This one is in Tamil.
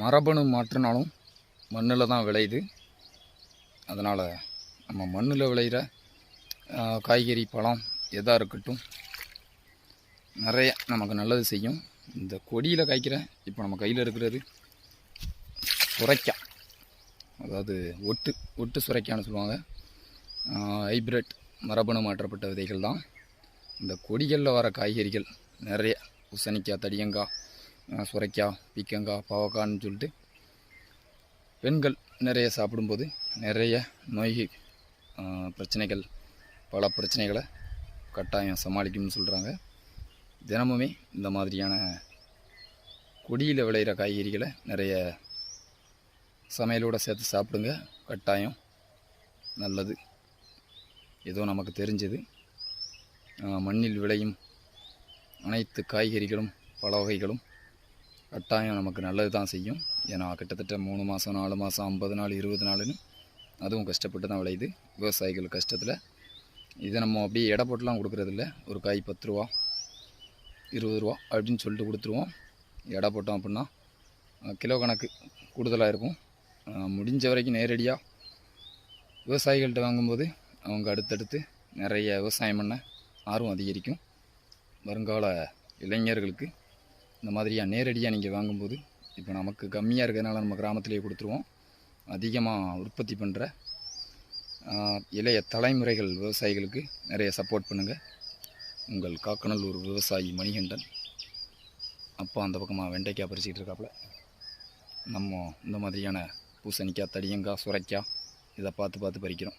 மரபணு மாற்றினாலும் மண்ணில் தான் விளையுது. அதனால் நம்ம மண்ணில் விளையிற காய்கறி பழம் எதாக இருக்கட்டும் நிறைய நமக்கு நல்லது செய்யும். இந்த கொடியில் காய்க்கிற இப்போ நம்ம கையில் இருக்கிறது சுரைக்காய் அதாவது ஒட்டு ஒட்டு சுரைக்கான்னு சொல்லுவாங்க. ஹைப்ரிட் மரபணு மாற்றப்பட்ட விதைகள் தான். இந்த கொடிகளில் வர காய்கறிகள் நிறைய உசனிக்காய் தடியங்காய் சுரைக்காய் பீக்கங்காய் பாவக்கான்னு சொல்லிட்டு பெண்கள் நிறைய சாப்பிடும்போது நிறைய நோய் பிரச்சனைகள் பல பிரச்சனைகளை கட்டாயம் சமாளிக்கும்னு சொல்கிறாங்க தினமுமே இந்த மாதிரியான கொடியில் விளையிற காய்கறிகளை நிறைய சமையலோடு சேர்த்து சாப்பிடுங்க. கட்டாயம் நல்லது. ஏதோ நமக்கு தெரிஞ்சது. மண்ணில் விளையும் அனைத்து காய்கறிகளும் பல வகைகளும் கட்டாயம் நமக்கு நல்லது தான் செய்யும். ஏன்னா கிட்டத்தட்ட மூணு மாதம் நாலு மாதம் ஐம்பது நாள் இருபது நாளுன்னு அதுவும் கஷ்டப்பட்டு தான் விளையுது. விவசாயிகள் கஷ்டத்தில். இதை நம்ம அப்படியே எடை போட்டுலாம் கொடுக்குறதில்ல. ஒரு காய் பத்து ரூபா இருபது ரூபா அப்படின்னு சொல்லிட்டு கொடுத்துருவோம். எடை போட்டோம் அப்படின்னா கிலோ கணக்கு கூடுதலாக இருக்கும். முடிஞ்ச வரைக்கும் நேரடியாக விவசாயிகள்கிட்ட வாங்கும்போது அவங்க அடுத்தடுத்து நிறைய விவசாயம் பண்ண ஆர்வம் அதிகரிக்கும். வருங்கால இளைஞர்களுக்கு இந்த மாதிரியாக நேரடியாக நீங்கள் வாங்கும்போது இப்போ நமக்கு கம்மியாக இருக்கிறதுனால நம்ம கிராமத்திலேயே கொடுத்துருவோம். அதிகமாக உற்பத்தி பண்ணுற இளைய தலைமுறைகள் விவசாயிகளுக்கு நிறைய சப்போர்ட் பண்ணுங்கள் உங்கள் காக்கநல்லூர் விவசாயி மணிகண்டன் அப்பா அந்த பக்கமாக வெண்டைக்காய் பறிச்சிக்கிட்டு இருக்காப்புல. நம்ம இந்த மாதிரியான பூசணிக்காய் தடியங்காய் சுரைக்காய் இதை பார்த்து பார்த்து பறிக்கிறோம்.